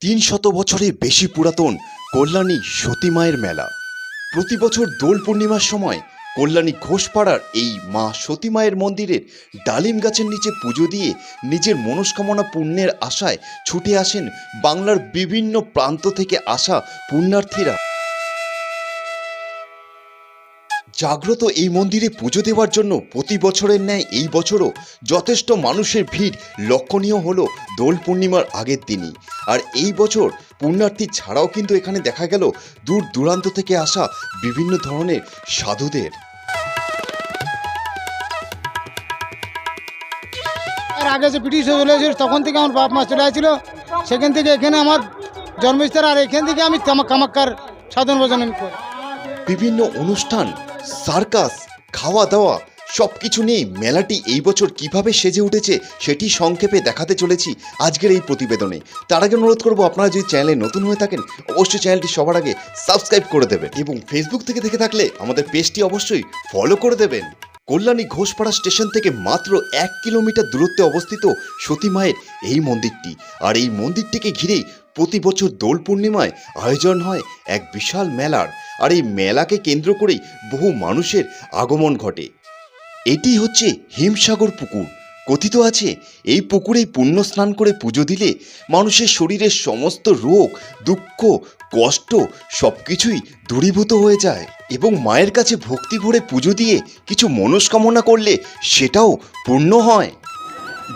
তিন শত বছরের বেশি পুরাতন কল্যাণী সতী মায়ের মেলা। প্রতি বছর দোল পূর্ণিমার সময় কল্যাণী ঘোষপাড়ার এই মা সতী মায়ের মন্দিরের ডালিম গাছের নিচে পুজো দিয়ে নিজের মনস্কামনা পুণ্যের আশায় ছুটে আসেন বাংলার বিভিন্ন প্রান্ত থেকে আসা পুণ্যার্থীরা। জাগ্রত এই মন্দিরে পুজো দেওয়ার জন্য প্রতি বছরের ন্যায় এই বছরও যথেষ্ট মানুষের ভিড় লক্ষণীয় হলো দোল পূর্ণিমার আগের দিনই। আর এই বছর পুণ্যার্থী ছাড়াও কিন্তু এখানে দেখা গেল দূর দূরান্ত থেকে আসা বিভিন্ন ধরনের সাধুদের। এর আগে যে ব্রিটিশ চলে এসেছিল তখন থেকে আমার বাপ মা চলে আসছিল। সেখান থেকে এখানে আমার জন্মস্থান আর এখান থেকে আমি কামা- কামাক্কার সাধন ভোজন করি। বিভিন্ন অনুষ্ঠান সার্কাস খাওয়া দাওয়া সব কিছু নিয়ে মেলাটি এই বছর কীভাবে সেজে উঠেছে সেটি সংক্ষেপে দেখাতে চলেছি আজকের এই প্রতিবেদনে। তার আগে অনুরোধ করব, আপনারা যদি চ্যানেলে নতুন হয়ে থাকেন, অবশ্যই চ্যানেলটি সবার আগে সাবস্ক্রাইব করে দেবেন এবং ফেসবুক থেকে দেখে থাকলে আমাদের পেজটি অবশ্যই ফলো করে দেবেন। কল্যাণী ঘোষপাড়া স্টেশন থেকে মাত্র এক কিলোমিটার দূরত্বে অবস্থিত সতী মায়ের এই মন্দিরটি। আর এই মন্দিরটিকে ঘিরেই প্রতি বছর দোল পূর্ণিমায় আয়োজন হয় এক বিশাল মেলার। আর এই মেলাকে কেন্দ্র করেই বহু মানুষের আগমন ঘটে। এটি হচ্ছে হিমসাগর পুকুর। কথিত আছে, এই পুকুরেই পুণ্য স্নান করে পুজো দিলে মানুষের শরীরের সমস্ত রোগ, দুঃখ, কষ্ট সব কিছুই দূরীভূত হয়ে যায় এবং মায়ের কাছে ভক্তি ভরে পুজো দিয়ে কিছু মনস্কামনা করলে সেটাও পূর্ণ হয়।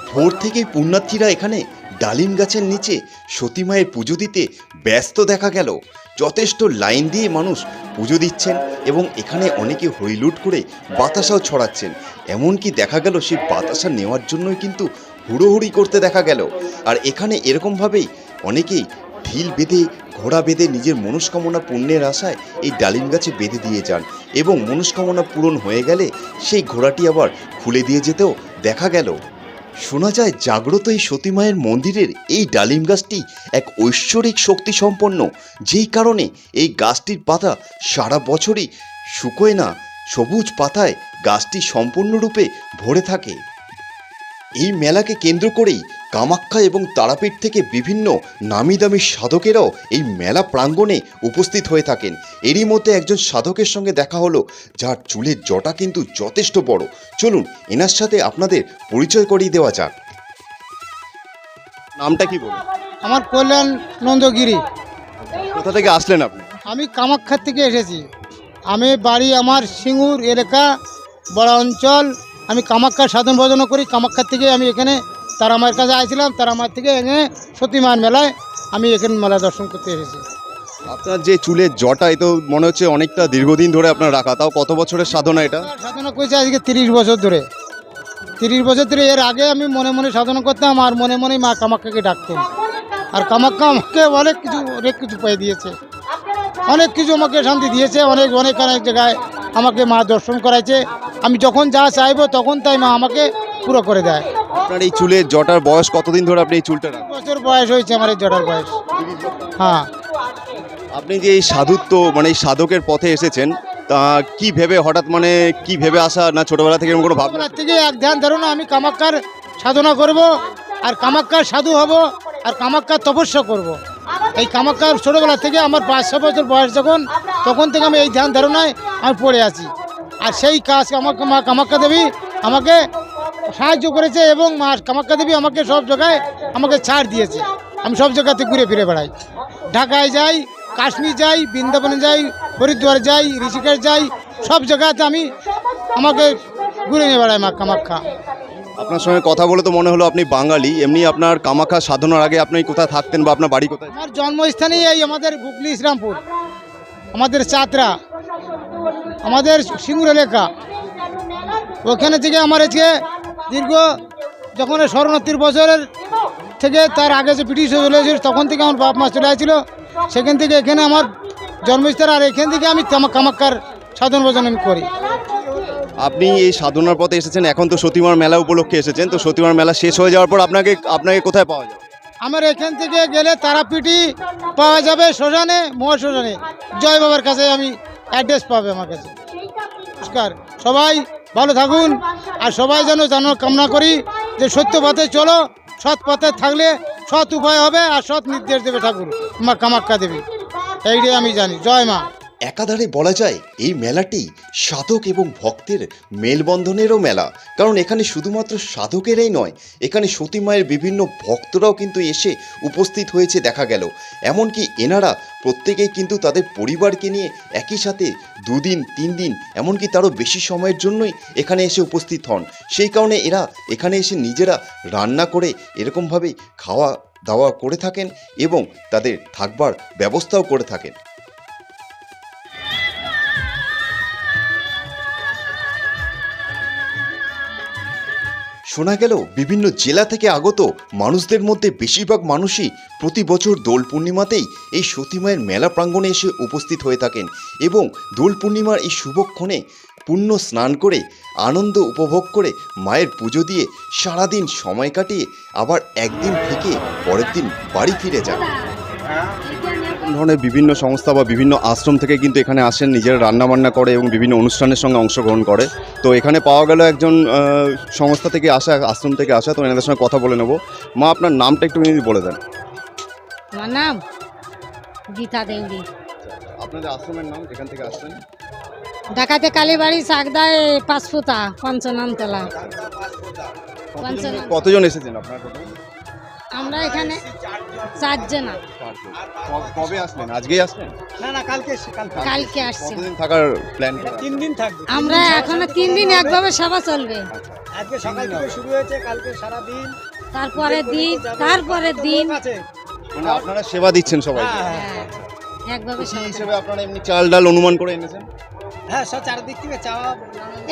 ভোর থেকেই পুণ্যার্থীরা এখানে ডালিম গাছের নিচে সতী মায়ের পুজো দিতে ব্যস্ত দেখা গেল। যথেষ্ট লাইন দিয়ে মানুষ পুজো দিচ্ছেন এবং এখানে অনেকে হইলুট করে বাতাসাও ছড়াচ্ছেন। এমনকি দেখা গেল সেই বাতাসা নেওয়ার জন্যই কিন্তু হুড়োহুড়ি করতে দেখা গেল। আর এখানে এরকমভাবেই অনেকেই ঢিল বেঁধে, ঘোড়া বেঁধে নিজের মনস্কামনা পূর্ণের আশায় এই ডালিম গাছে বেঁধে দিয়ে যান এবং মনস্কামনা পূরণ হয়ে গেলে সেই ঘোড়াটি আবার খুলে দিয়ে যেতেও দেখা গেল। শোনা যায় জাগ্রত এই সতীমায়ের মন্দিরের এই ডালিম গাছটি এক ঐশ্বরিক শক্তি সম্পন্ন, যেই কারণে এই গাছটির পাতা সারা বছরই শুকোয় না, সবুজ পাতায় গাছটি সম্পূর্ণরূপে ভরে থাকে। এই মেলাকে কেন্দ্র করেই কামাখ্যা এবং তারাপীঠ থেকে বিভিন্ন নামি দামি সাধকেরাও এই মেলা প্রাঙ্গণে উপস্থিত হয়ে থাকেন। এরই মধ্যে একজন সাধকের সঙ্গে দেখা হলো যার চুলের জটা কিন্তু যথেষ্ট বড়। চলুন এনার সাথে আপনাদের পরিচয় করিয়ে দেওয়া যাক। নামটা কি বলুন? আমার কল্যাণ নন্দগিরি। কোথা থেকে আসলেন আপনি? আমি কামাখ্যার থেকে এসেছি। আমি বাড়ি আমার সিঙ্গুর এলাকা বড় অঞ্চল। আমি কামাখ্যার সাধন ভোজন করি কামাখ্যার থেকে আমি এখানে তারা মায়ের কাছে আসছিলাম তারা মায়ের থেকে এখানে সতী মায়ের মেলায় আমি এখানে মেলা দর্শন করতে এসেছি। আপনার যে চুলের জটা এ তো মনে হচ্ছে অনেকটা দীর্ঘদিন ধরে আপনার রাখা। তাও কত বছরের সাধনা এটা? সাধনা করেছি আজকে তিরিশ বছর ধরে। তিরিশ বছর ধরে এর আগে আমি মনে মনে সাধনা করতাম আর মনে মনে মা কামাখ্যাকে ডাকতাম আর কামাখ্যা আমাকে অনেক কিছু অনেক কিছু পেয়ে দিয়েছে। অনেক কিছু আমাকে শান্তি দিয়েছে অনেক অনেক অনেক জায়গায় আমাকে মা দর্শন করাইছে। আমি যখন যা চাইব তখন তাই মা আমাকে পুরো করে দেয়। আপনার এই চুলের জটার বয়স কতদিন ধরে আপনি এই চুলটা রাখেন? বছর বয়স হয়েছে আমার এই জটার বয়স। হ্যাঁ। আপনি যে এই সাধুত্ব মানে এই সাধকের পথে এসেছেন তা কি ভেবে হঠাৎ মানে কি ভেবে আসা না ছোটবেলা থেকে এরকম কোনো ভাবনা? থেকে এক ধ্যান ধারণা আমি কামাক্কার সাধনা করব আর কামাক্কার সাধু হব আর কামাক্কার তপস্যা করব। এই কামাক্কার ছোটোবেলা থেকে আমার পাঁচ ছ বছর বয়স যখন তখন থেকে আমি এই ধ্যান ধারণায় আমি পড়ে আছি। আর সেই কাজ আমাকে মা কামাক্কা দেবী আমাকে সাহায্য করেছে এবং মা কামাক্কা দেবী আমাকে সব জায়গায় আমাকে ছাড় দিয়েছে। আমি সব জায়গাতে ঘুরে ফিরে বেড়াই। ঢাকায় যাই কাশ্মীর যাই বৃন্দাবনে যাই হরিদ্বার যাই ঋষিকেশ যাই সব জায়গাতে আমি আমাকে ঘুরে নিয়ে বেড়াই মা কামাখ্যা আপনার সঙ্গে কথা বলে তো মনে হলো আপনি বাঙালি এমনি আপনার কামাখ্যা সাধনার আগে আপনি কোথায় থাকতেন বা আপনার বাড়ি কোথায়? আমার জন্মস্থানেই এই আমাদের হুগলি ইসলামপুর আমাদের চাতরা আমাদের সিঙ্গুর এলাকা। ওখানে থেকে আমার আজকে দীর্ঘ যখন এই শরণার্থীর বছরের থেকে তার আগে যে ব্রিটিশ চলে এসেছিল তখন থেকে আমার বাপ মা চলে আসছিল। সেখান থেকে এখানে আমার জন্মস্থান আর এখান থেকে আমি কামা- কামাক্কার সাধন ভোজন আমি করি। আপনি এই সাধনার পথে এসেছেন এখন তো সতীমার মেলা উপলক্ষে এসেছেন তো সতীমার মেলা শেষ হয়ে যাওয়ার পর আপনাকে আপনাকে কোথায় পাওয়া যাবে? আমার এখান থেকে গেলে তারাপীঠই পাওয়া যাবে শ্মশানে মহাশ্মশানে। জয় বাবার কাছে আমি অ্যাড্রেস পাবে আমার কাছে। নমস্কার। সবাই ভালো থাকুন আর সবাই যেন যেন কামনা করি যে সত্য পথে চলো, সৎ পথে থাকলে সৎ উপায় হবে আর সৎ নির্দেশ দেবে ঠাকুর, মা কামাক্কা দেবী। এইটাই আমি জানি। জয় মা। একাধারে বলা যায় এই মেলাটি সাধক এবং ভক্তের মেলবন্ধনেরও মেলা। কারণ এখানে শুধুমাত্র সাধকেরাই নয়, এখানে সতী মায়ের বিভিন্ন ভক্তরাও কিন্তু এসে উপস্থিত হয়েছে দেখা গেল। এমনকি এনারা প্রত্যেকেই কিন্তু তাদের পরিবারকে নিয়ে একই সাথে দুদিন তিন দিন এমনকি তারও বেশি সময়ের জন্যই এখানে এসে উপস্থিত হন। সেই কারণে এরা এখানে এসে নিজেরা রান্না করে এরকমভাবে খাওয়া দাওয়া করে থাকেন এবং তাদের থাকবার ব্যবস্থাও করে থাকেন। শোনা গেল, বিভিন্ন জেলা থেকে আগত মানুষদের মধ্যে বেশিরভাগ মানুষই প্রতি বছর দোল পূর্ণিমাতেই এই সতীমায়ের মেলা প্রাঙ্গণে এসে উপস্থিত হয়ে থাকেন এবং দোল পূর্ণিমার এই শুভক্ষণে পুণ্য স্নান করে, আনন্দ উপভোগ করে মায়ের পুজো দিয়ে সারাদিন সময় কাটিয়ে আবার একদিন থেকে পরের দিন বাড়ি ফিরে যান। ধরনের বিভিন্ন সংস্থা বা বিভিন্ন আশ্রম থেকে কিন্তু এখানে আসেন নিজেরা রান্না বান্না করে এবং বিভিন্ন অনুষ্ঠানের সঙ্গে অংশগ্রহণ করে। তো এখানে পাওয়া গেল একজন সংস্থা থেকে আসা আশ্রম থেকে আসা। তো এনাদের সঙ্গে কথা বলে নেব। মা আপনার নামটা একটু বলে দেন। আমার নাম গীতা দেউরি। আপনাদের আশ্রমের নাম যেখান থেকে আসছেন। ডাকাতে কালীবাড়ি চাকদায় পাঁচফুতা পঞ্চনামতলা। পঞ্চনাম কতজন এসেছেন আপনার? আমরা এখানে চারজন। কবে আসলেন? আজকেই আসলেন? না না কালকে কালকে। আসছি। কতদিন থাকার প্ল্যান তিন দিন থাকবে। আমরা এখনও তিন দিন একভাবে সেবা চলবে। আজকে সকাল থেকে শুরু হয়েছে কালকে সারা দিন। তারপরে দিন তারপরে দিন মানে আপনারা সেবা দিচ্ছেন সবাই হ্যাঁ, একভাবে কি সেবা হিসেবে আপনারা এমনি চাল ডাল অনুমান করে এনেছেন? হ্যাঁ সব চারদিক থেকে চাওয়া।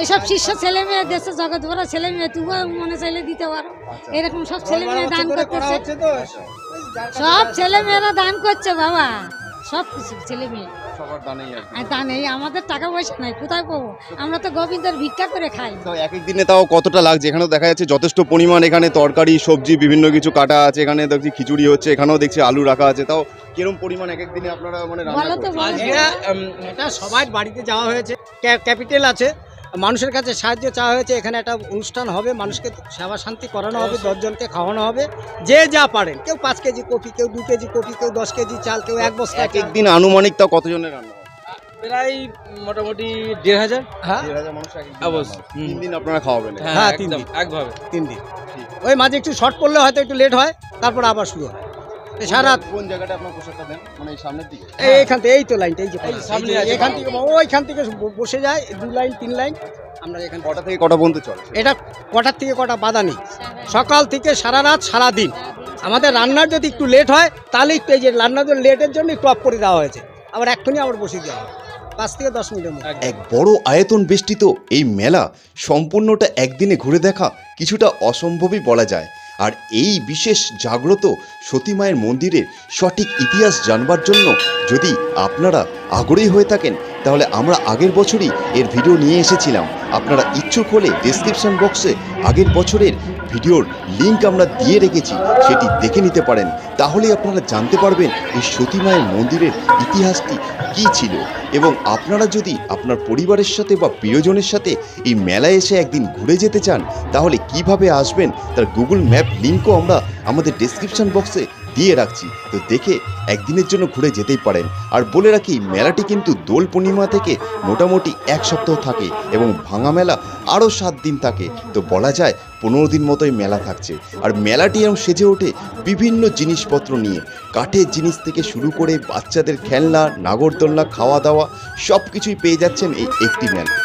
এসব শিষ্য ছেলে মেয়ে দেশে জগৎ ভরা ছেলে মেয়ে তুমিও মনে চাইলে দিতে পারো। এরকম সব ছেলে মেয়ে দান করতেছে। সব ছেলে মেয়েরা দান করছে বাবা। সব কিছু ছেলে মেয়ে। সবার দানেই আর নেই আমাদের টাকা পয়সা নাই কোথায় পাবো? আমরা তো গোবিন্দর ভিক্ষা করে খাই। তো এক এক দিনে তাও কতটা লাগছে? এখানেও দেখা যাচ্ছে যথেষ্ট পরিমাণ এখানে তরকারি সবজি বিভিন্ন কিছু কাটা আছে। এখানে দেখছি খিচুড়ি হচ্ছে এখানেও দেখছি আলু রাখা আছে। তাও কিরম পরিমাণ এক এক দিনে আপনারা মানে রান্না এটা সবার বাড়িতে যাওয়া হয়েছে। ক্যাপিটাল আছে। মানুষের কাছে সাহায্য চাওয়া হয়েছে এখানে একটা অনুষ্ঠান হবে মানুষকে সেবা শান্তি করানো হবে দশজনকে খাওয়ানো হবে যে যা পারেন। কেউ পাঁচ কেজি কপি কেউ দু কেজি কপি কেউ দশ কেজি চাল কেউ এক বস্তা এক এক দিন আনুমানিক তাও কতজনের রান্না প্রায় মোটামুটি দেড় হাজার। হ্যাঁ? হয়। তিন দিন আপনারা খাওয়াবেন হ্যাঁ হ্যাঁ, তিন তিন দিন। একভাবে। তিন দিন। ওই মাঝে একটু শর্ট পড়লে হয়তো একটু লেট হয় তারপর আবার শুরু হয়। সারা কোন জায়গাটা আপনার পোশাকটা দেন? মানে এই সামনের দিকে? এই থেকে এই তো লাইনটা এই যে সামনে এখান থেকে ওইখান থেকে বসে যায় দু লাইন তিন লাইন আমরা এখান কটা থেকে কটা পর্যন্ত চলে? এটা কটার থেকে কটা বাধা নেই। সকাল থেকে সারা রাত সারা দিন। আমাদের রান্নার যদি একটু লেট হয় তাহলে একটু এই যে রান্নার জন্য লেটের জন্য একটু অফ করে দেওয়া হয়েছে। আবার এক্ষুনি আবার বসিয়ে দেওয়া হয় পাঁচ থেকে দশ মিনিটের মধ্যে। এক বড় আয়তন বেষ্টিত এই মেলা সম্পূর্ণটা একদিনে ঘুরে দেখা কিছুটা অসম্ভবই বলা যায়। আর এই বিশেষ জাগ্রত সতী মায়ের মন্দিরের সঠিক ইতিহাস জানবার জন্য যদি আপনারা আগ্রহী হয়ে থাকেন, তাহলে আমরা আগের বছরই এর ভিডিও নিয়ে এসেছিলাম। আপনারা ইচ্ছুক হলে ডেসক্রিপশন বক্সে আগের বছরের ভিডিওর লিংক আমরা দিয়ে রেখেছি, সেটি দেখে নিতে পারেন। তাহলেই আপনারা জানতে পারবেন এই সতী মায়ের মন্দিরের ইতিহাসটি কী ছিল? এবং আপনারা যদি আপনার পরিবারের সাথে বা প্রিয়জনের সাথে এই মেলায় এসে একদিন ঘুরে যেতে চান, তাহলে কীভাবে আসবেন? তার গুগল ম্যাপ লিঙ্কও আমরা আমাদের ডেসক্রিপশন বক্সে দিয়ে রাখছি। তো দেখে একদিনের জন্য ঘুরে যেতেই পারেন। আর বলে রাখি, মেলাটি কিন্তু দোল পূর্ণিমা থেকে মোটামুটি এক সপ্তাহ থাকে এবং ভাঙা মেলা আরও সাত দিন থাকে। তো বলা যায়, পনেরো দিন মতোই মেলা থাকছে। আর মেলাটি এরকম সেজে ওঠে বিভিন্ন জিনিসপত্র নিয়ে। কাঠের জিনিস থেকে শুরু করে বাচ্চাদের খেলনা, নাগরদোলনা খাওয়া দাওয়া সব কিছুই পেয়ে যাচ্ছেন এই একটি মেলা।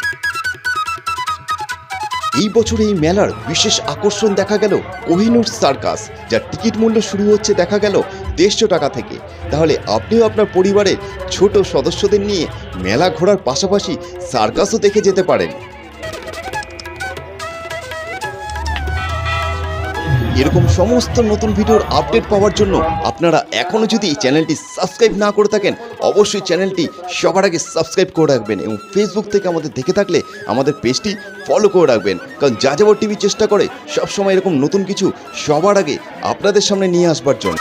এই বছর এই মেলার বিশেষ আকর্ষণ দেখা গেল কোহিনুর সার্কাস, যার টিকিট মূল্য শুরু হচ্ছে দেখা গেল দেড়শো টাকা থেকে। তাহলে আপনিও আপনার পরিবারের ছোট সদস্যদের নিয়ে মেলা ঘোরার পাশাপাশি সার্কাসও দেখে যেতে পারেন। এরকম সমস্ত নতুন ভিডিওর আপডেট পাওয়ার জন্য আপনারা এখনও যদি চ্যানেলটি সাবস্ক্রাইব না করে থাকেন, অবশ্যই চ্যানেলটি সবার আগে সাবস্ক্রাইব করে রাখবেন এবং ফেসবুক থেকে আমাদের দেখে থাকলে আমাদের পেজটি ফলো করে রাখবেন। কারণ যা যাবর টিভি চেষ্টা করে সবসময় এরকম নতুন কিছু সবার আগে আপনাদের সামনে নিয়ে আসবার জন্য।